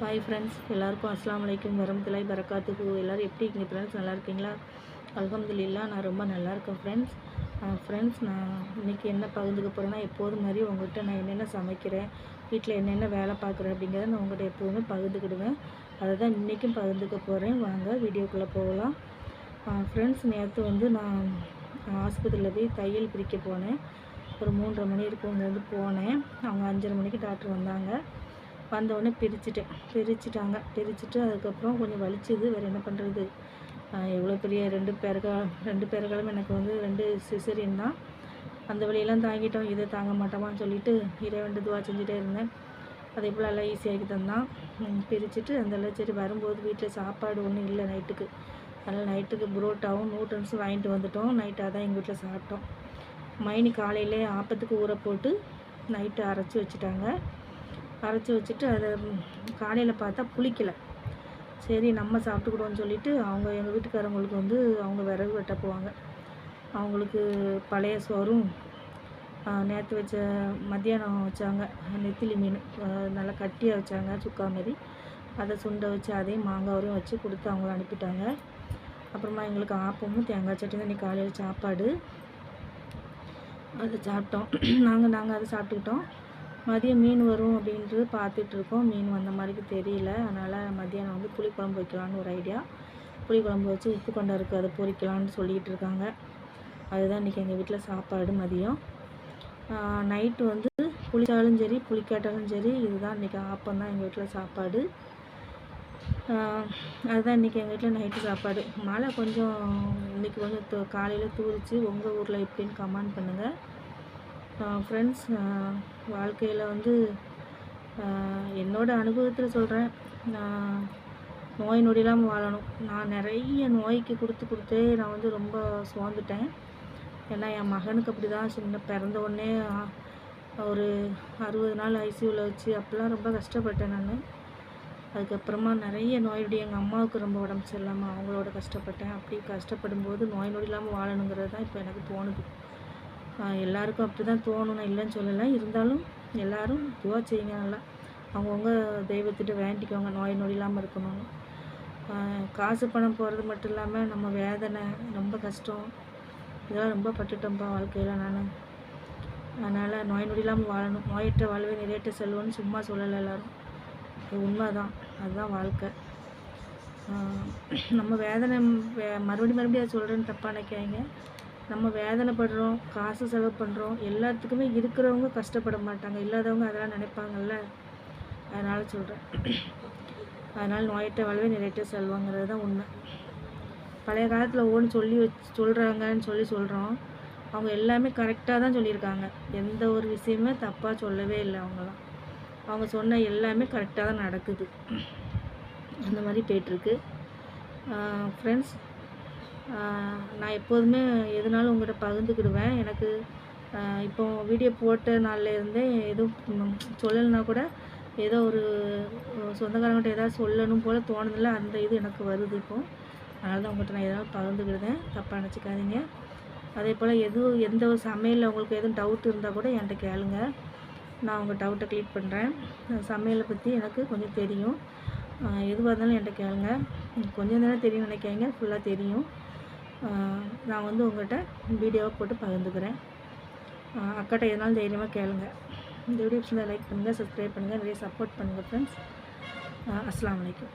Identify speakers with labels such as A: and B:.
A: Hi friends எல்லாருக்கும் அஸ்லாம் வலைக்கும் வரமத்துலாய் பரக்காத்துக்கு எல்லோரும் எப்படி இருக்கீங்க? ஃப்ரெண்ட்ஸ் நல்லா இருக்கீங்களா? அலகம்துல்லா நான் ரொம்ப நல்லா இருக்கேன் ஃப்ரெண்ட்ஸ் ஃப்ரெண்ட்ஸ் நான் இன்றைக்கி என்ன பகிர்ந்துக்க போகிறேன்னா எப்போதும் மாதிரி உங்கள்கிட்ட நான் என்னென்ன சமைக்கிறேன் வீட்டில் என்னென்ன வேலை பார்க்குறேன் அப்படிங்கிறத நான் உங்கள்கிட்ட எப்போதுமே பகிர்ந்துக்கிடுவேன். அதை தான் இன்றைக்கும் பகிர்ந்துக்க போகிறேன் வாங்க வீடியோக்குள்ளே போகலாம். ஃப்ரெண்ட்ஸ் நேற்று வந்து நான் ஆஸ்பத்திரியில் போய் தையல் பிரிக்க போனேன். ஒரு மூன்றரை மணி இருக்கும் வந்து போனேன். அவங்க அஞ்சரை மணிக்கு டாக்டர் வந்தாங்க. வந்தோடனே பிரிச்சுட்டேன். பிரிச்சுட்டாங்க. பிரிச்சுட்டு அதுக்கப்புறம் கொஞ்சம் வலிச்சுது. வேறு என்ன பண்ணுறது எவ்வளோ பெரிய ரெண்டு பேருக்கா ரெண்டு பேருக்காலும் எனக்கு வந்து ரெண்டு சிசரியன் தான். அந்த வழியெல்லாம் தாங்கிட்டோம். இதை தாங்க மாட்டோமான்னு சொல்லிட்டு இறைவன் துவா செஞ்சுட்டே இருந்தேன். அதே போல் எல்லாம் ஈஸியாகி தந்தான். பிரிச்சுட்டு அந்த சரி வரும்போது வீட்டில் சாப்பாடு ஒன்றும் இல்லை நைட்டுக்கு. அதனால் நைட்டுக்கு புரோட்டாவும் நூட்டன்ஸும் வாங்கிட்டு வந்துட்டோம். நைட்டாக தான் எங்கள் வீட்டில் சாப்பிட்டோம். மைனி காலையிலே ஆப்பத்துக்கு ஊற போட்டு நைட்டு அரைச்சி வச்சுட்டாங்க. அரைச்சி வச்சுட்டு அதை காலையில் பார்த்தா புளிக்கலை. சரி நம்ம சாப்பிட்டுக்கிடுவோம்னு சொல்லிவிட்டு அவங்க எங்கள் வீட்டுக்காரங்களுக்கு வந்து அவங்க விறகு வெட்ட போவாங்க. அவங்களுக்கு பழைய சோறும் நேற்று வச்ச மத்தியானம் வச்சாங்க. நெத்திலி மீன் நல்லா கட்டியாக வச்சாங்க சுக்கா மாரி. அதை சுண்டை வச்சு அதையும் மாங்காய் வச்சு கொடுத்து அவங்கள அனுப்பிட்டாங்க. அப்புறமா எங்களுக்கு ஆப்பமும் தேங்காய் சட்னி தான் காலையில் சாப்பாடு. அதை சாப்பிட்டோம். நாங்கள் நாங்கள் அதை சாப்பிட்டுக்கிட்டோம். மதியம் மீன் வரும் அப்படின்றது பார்த்துட்ருக்கோம். மீன் வந்த மாதிரிக்கு தெரியல. அதனால் மதியானம் வந்து புளிக்குழம்பு வைக்கலான்னு ஒரு ஐடியா. புளிக்குழம்பு வச்சு உப்பு கொண்டா இருக்குது அதை பொறிக்கலான்னு சொல்லிகிட்டு இருக்காங்க. அதுதான் இன்றைக்கி எங்கள் வீட்டில் சாப்பாடு மதியம். நைட்டு வந்து புளிச்சாலும் சரி புளிக்காட்டாலும் சரி இதுதான் இன்றைக்கி ஆப்பம் தான் எங்கள் வீட்டில் சாப்பாடு. அதுதான் இன்றைக்கி எங்கள் வீட்டில் நைட்டு சாப்பாடு. மழை கொஞ்சம் இன்றைக்கி கொஞ்சம் காலையில் தூரிச்சு உங்கள் ஊரில் எப்படின்னு கமெண்ட் பண்ணுங்கள் ஃப்ரெண்ட்ஸ் வாழ்க்கையில் வந்து என்னோடய அனுபவத்தில் சொல்கிறேன் நான் நோய் நொடி இல்லாமல் வாழணும். நான் நிறைய நோய்க்கு கொடுத்து கொடுத்தே நான் வந்து ரொம்ப சுவாந்துட்டேன் ஏன்னா என் மகனுக்கு அப்படி தான் சின்ன பிறந்த உடனே ஒரு அறுபது நாள் ஐசியூவில் வச்சு அப்போல்லாம் ரொம்ப கஷ்டப்பட்டேன் நான். அதுக்கப்புறமா நிறைய நோயொடி எங்கள் அம்மாவுக்கு ரொம்ப உடம்பு சரியில்லாமல் அவங்களோட கஷ்டப்பட்டேன். அப்படி கஷ்டப்படும் போது நோய் நொடி இல்லாமல் வாழணுங்கிறது தான் இப்போ எனக்கு தோணுது. எல்லாருக்கும் அப்படி தான் தோணும் நான் இல்லைன்னு சொல்லலை. இருந்தாலும் எல்லோரும் துவா செய்யுங்க நல்லா. அவங்கவுங்க தெய்வத்திட்ட வேண்டிக்கோங்க. நோய் நொடி இல்லாமல் இருக்கணும்னு. காசு பணம் போகிறது மட்டும் இல்லாமல் நம்ம வேதனை ரொம்ப கஷ்டம். இதெல்லாம் ரொம்ப பட்டுட்டோம்ப்பா வாழ்க்கையில் நான். அதனால் நோய் நொடி இல்லாமல் வாழணும். நோயற்ற வாழ்வே நிறையற்ற செல்வம்னு சும்மா சொல்லலை எல்லோரும். அது உண்மை தான் அதுதான் வாழ்க்கை. நம்ம வேதனை மறுபடியும் மறுபடியும் அதை சொல்கிறேன்னு தப்பாக நினைக்காங்க நம்ம வேதனைப்படுறோம் காசு செலவு பண்ணுறோம் எல்லாத்துக்குமே இருக்கிறவங்க கஷ்டப்பட மாட்டாங்க. இல்லாதவங்க அதெல்லாம் நினைப்பாங்கல்ல? அதனால் சொல்கிறேன் அதனால் நோயற்ற வாழ்வே நிறையற்ற செல்வாங்கிறது தான் உண்மை. பழைய காலத்தில் ஓன்னு சொல்லி வச்சு சொல்கிறாங்கன்னு சொல்லி சொல்கிறோம் அவங்க எல்லாமே கரெக்டாக தான் சொல்லியிருக்காங்க. எந்த ஒரு விஷயமே தப்பாக சொல்லவே இல்லை அவங்களாம் அவங்க சொன்ன எல்லாமே கரெக்டாக தான் நடக்குது. அந்த மாதிரி போயிட்டுருக்கு. ஃப்ரெண்ட்ஸ் நான் எப்போதுமே எதுனாலும் உங்கள்கிட்ட பகிர்ந்துக்கிடுவேன். எனக்கு இப்போ வீடியோ போட்ட நாள்லேருந்தே எதுவும் சொல்லலைன்னா கூட ஏதோ ஒரு சொந்தக்காரங்கிட்ட ஏதாவது சொல்லணும் போல் தோணுதில்ல அந்த இது எனக்கு வருது இப்போது அதனால தான் உங்கள்கிட்ட நான் எதாவது பகிர்ந்துக்கிடுதேன் தப்பாக நினச்சிக்காதீங்க. அதே போல் எதுவும் எந்த ஒரு சமையலில் உங்களுக்கு எதுவும் டவுட் இருந்தால் கூட என்கிட்ட கேளுங்க. நான் உங்கள் டவுட்டை க்ளியர் பண்ணுறேன் சமையலை பற்றி எனக்கு கொஞ்சம் தெரியும். எதுவாக இருந்தாலும் என்கிட்ட கேளுங்க. கொஞ்சம் தானே தெரியும் நினைக்காங்க ஃபுல்லாக தெரியும். நான் வந்து உங்கள்கிட்ட வீடியோவை போட்டு பகிர்ந்துக்கிறேன். அக்காட்ட எதனாலும் தைரியமாக கேளுங்க. இந்த வீடியோ லைக் பண்ணுங்கள் சப்ஸ்கிரைப் பண்ணுங்கள் நிறைய சப்போர்ட் பண்ணுங்கள் ஃப்ரெண்ட்ஸ் அஸ்லாம் வலைக்கம்